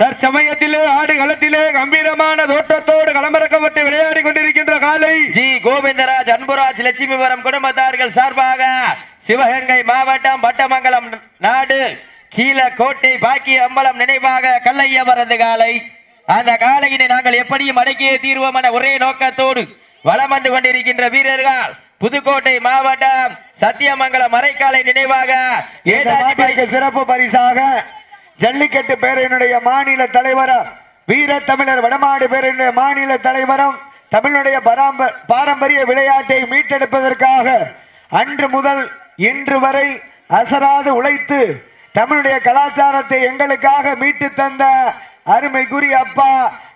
தற்சமயத்திலே ஆடு களத்திலே கம்பீரமான தோட்டத்தோடு களமிறக்கப்பட்டு விளையாடி கொண்டிருக்கின்ற காலை ஜி கோவிந்தராஜ் அன்புராஜ் லட்சுமிபுரம் குடும்பத்தார்கள் சார்பாக சிவகங்கை மாவட்டம் பட்டமங்கலம் நாடு கீழக்கோட்டை பாக்கி அம்பலம் நினைவாக கல்லையவரது காலை. அந்த காலையினை நாங்கள் எப்படியும் அடக்கியே தீர்வோம் என ஒரே நோக்கத்தோடு வலம் வந்து கொண்டிருக்கின்ற வீரர்கள். புதுக்கோட்டை மாவட்டம் சத்தியமங்கலம் மறைக்காலை நினைவாக சிறப்பு பரிசாக ஜல்லிக்கட்டு பேரனுடைய மாநில தலைவரும் வீர தமிழர் வடமாடு பேரனுடைய மாநில தலைவரும் தமிழுடைய பாரம்பரிய விளையாட்டை மீட்டெடுப்பதற்காக அன்று முதல் இன்று வரை அசராது உழைத்து தமிழுடைய கலாச்சாரத்தை எங்களுக்காக மீட்டு தந்த அருமைக்குரிய அப்பா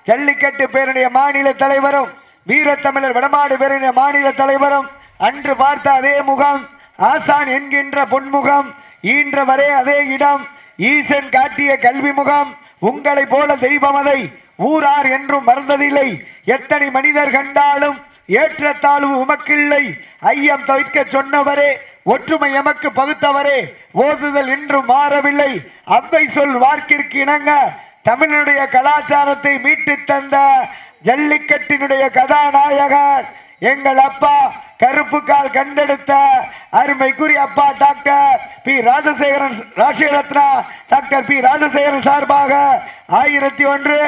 ஜல்லிக்கட்டு பேருடைய மாநில தலைவரும் வீரத்தமிழர் வடமாடு பேருடைய மாநில தலைவரும் அன்று பார்த்த அதே முகம் ஆசான் என்கின்ற பொன்முகம் ஈன்ற வரை அதே இடம் ஈசன் காட்டிய கல்வி முகம் உங்களை போல தெய்வமதை ஊரார் என்றும் மறந்ததில்லை. எத்தனை மனிதர் கண்டாலும் ஏற்றத்தாழ்வு உமக்கில்லை. ஐயம் தவிர்க்க சொன்னவரே ஒற்றுமை எமக்கு பகுத்தவரே ஓதுதல் என்றும் மாறவில்லை. அவ்வை சொல் வார்க்கிற்கு இணங்க தமிழனுடைய கலாச்சாரத்தை மீட்டு தந்த ஜல்லிக்கட்டினுடைய கதாநாயகர் எங்கள் அப்பா கருப்பு கால் கண்டெடுத்த அருமைக்குரிய அப்பா டாக்டர் பி ராஜசேகரன் ராஷ்டிரத்னா டாக்டர் பி ராஜசேகரன் சார்பாக ஆயிரத்தி ஒன்று.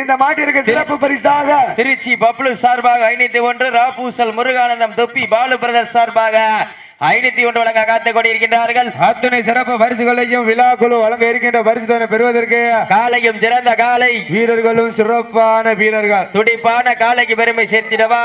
இந்த மாட்டிற்கு சிறப்பு பரிசாக திருச்சி பப்ளு சார்பாக ஐநூத்தி ஒன்று. ராபூசல் முருகானந்தம் தொப்பி பாலு பிரதர் சார்பாக ஐநூத்தி ஒன்று வழங்க காத்துக் கொண்டிருக்கின்றார்கள். அத்துணை சிறப்பு பரிசுகளையும் விழா குழு வழங்க இருக்கின்ற பரிசுதனை பெறுவதற்கு காலையும் சிறந்த காலை. வீரர்களும் சிறப்பான வீரர்கள். துடிப்பான காலைக்கு பெருமை சேர்த்திடவா?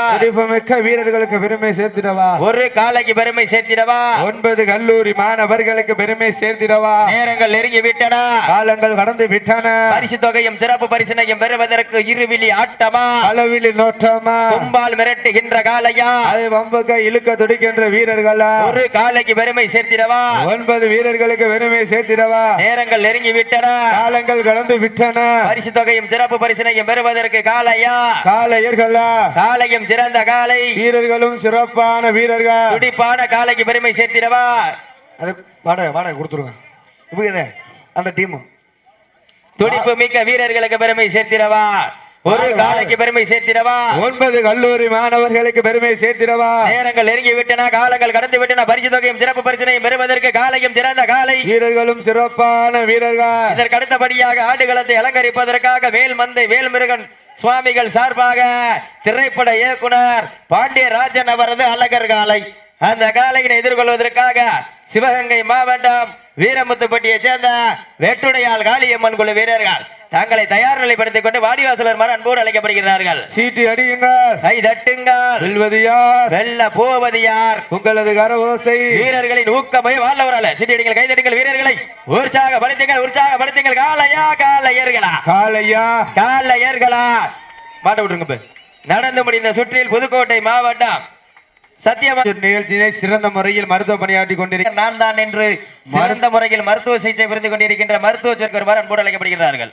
மிக்க வீரர்களுக்கு பெருமை சேர்த்திடவா? ஒரு காலைக்கு பெருமை சேர்த்திடவா? ஒன்பது கல்லூரி மாணவர்களுக்கு பெருமை சேர்த்திடவா? நேரங்கள் நெருங்கி விட்டன. காலங்கள் கடந்து விட்டன. பரிசு தொகையும் சிறப்பு பரிசினையும் பெறுவதற்கு இருவிழி ஆட்டமா? அளவில் நோட்டமா? கும்பால் மிரட்டுகின்ற காலையா? அதை வம்புக்க இழுக்க துடிக்கின்ற வீரர்களா? ஒரு காலைக்கு பெருமை சேர்த்திடவா? ஒன்பது வீரர்களுக்கு பெருமை சேர்த்திடவா? நேரங்கள் நெருங்கி விட்டன. காலங்கள் கடந்து விட்டன. பரிசு தொகையும் சிறப்பு பரிசினையும் பெறுவதற்கு காலையா? காலையர்களா? காலையும் சிறந்த காலை. வீரர்களும் சிறப்பான வீரர்கள். துடிப்பான காலைக்கு பெருமை சேர்த்திடவா? அது வாடகை வாடகை கொடுத்துருங்க. இப்போ அந்த டீம். துடிப்பு மிக்க வீரர்களுக்கு பெருமை சேர்த்திடவா? ஒரு காலைக்கு பெருமை சேர்த்திடவா? ஒன்பது கல்லூரி மாணவர்களுக்கு பெருமை சேர்த்திடவா? நேரங்கள் நெருங்கி விட்டன காலங்கள் கடந்து விட்டன பரிசு தொகையும் சிறப்பு பரிசினையும் பெறுவதற்கு காலையும் சிறந்த காலை. வீரர்களும் சிறப்பான வீரர்கள். இதற்கு அடுத்தபடியாக ஆடுகளத்தை அலங்கரிப்பதற்காக வேல் மந்தை வேல்முருகன் சுவாமிகள் சார்பாக திரைப்பட இயக்குனர் பாண்டியராஜன் அவரது அழகர் காலை. அந்த காலையினை எதிர்கொள்வதற்காக சிவகங்கை மாவட்டம் வீரமுத்துப்பட்டியை சேர்ந்த வேட்டுடையால் காளியம்மன் குழு வீரர்கள். தங்களை தயார் நிலைப்படுத்திக் கொண்டு வாடிவாசலர் மர அன்போடு அழைக்கப்படுகிறார்கள். சீட்டி அடியுங்கள். கை தட்டுங்கள். வெல்வது யார்? வெல்ல போவது யார்? உங்களது கரவோசை வீரர்களின் ஊக்கமை வாழ்வரால சிட்டியடிகள் கைதடிகள் வீரர்களை. உற்சாகப்படுத்துங்கள் உற்சாகப்படுத்துங்கள் காலையா காலையர்களா காலையா காலையர்களா மாட்ட விட்டுருங்க. நடந்து முடிந்த சுற்றில் புதுக்கோட்டை மாவட்டம் நிகழ்ச்சியை சிறந்த முறையில் மருத்துவ பணியாற்றி கொண்டிருக்கிறார் நான் தான் என்று சிறந்த முறையில் மருத்துவ சிகிச்சை புரிந்து கொண்டிருக்கின்ற மருத்துவ சொற்கர் அன்போடு அழைக்கப்படுகிறார்கள்.